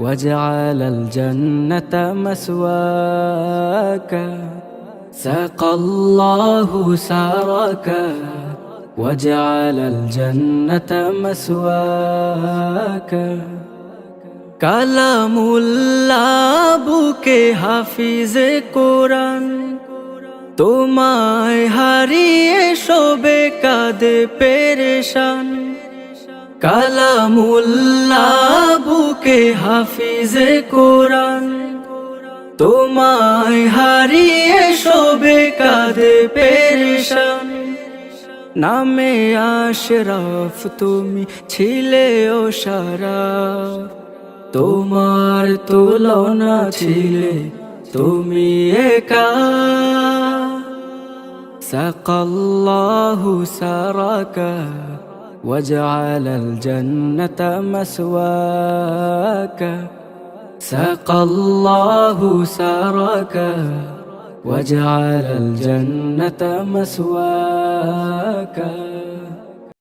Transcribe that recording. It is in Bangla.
وجعل الجنة مسواك سقى الله سراك وجعل الجنة مسواك কালামুল্লাহ বুকে হাফিজে কোরআন তোমায় হারিয়ে শোবে কাঁদে পেরেশান কালামুল্লা বুকে হাফিজে কোরআন, তোমায় হারিয়ে শোবে কাঁধে পেরেশান। নামে আশরাফ তুমি ছিলে ও সারা তোমার তুলনা ছিলে তুমি একা। সাকাল্লাহু সারাকা سراك وجعل الجنة مسواك. سقى الله سراك وجعل الجنة مسواك.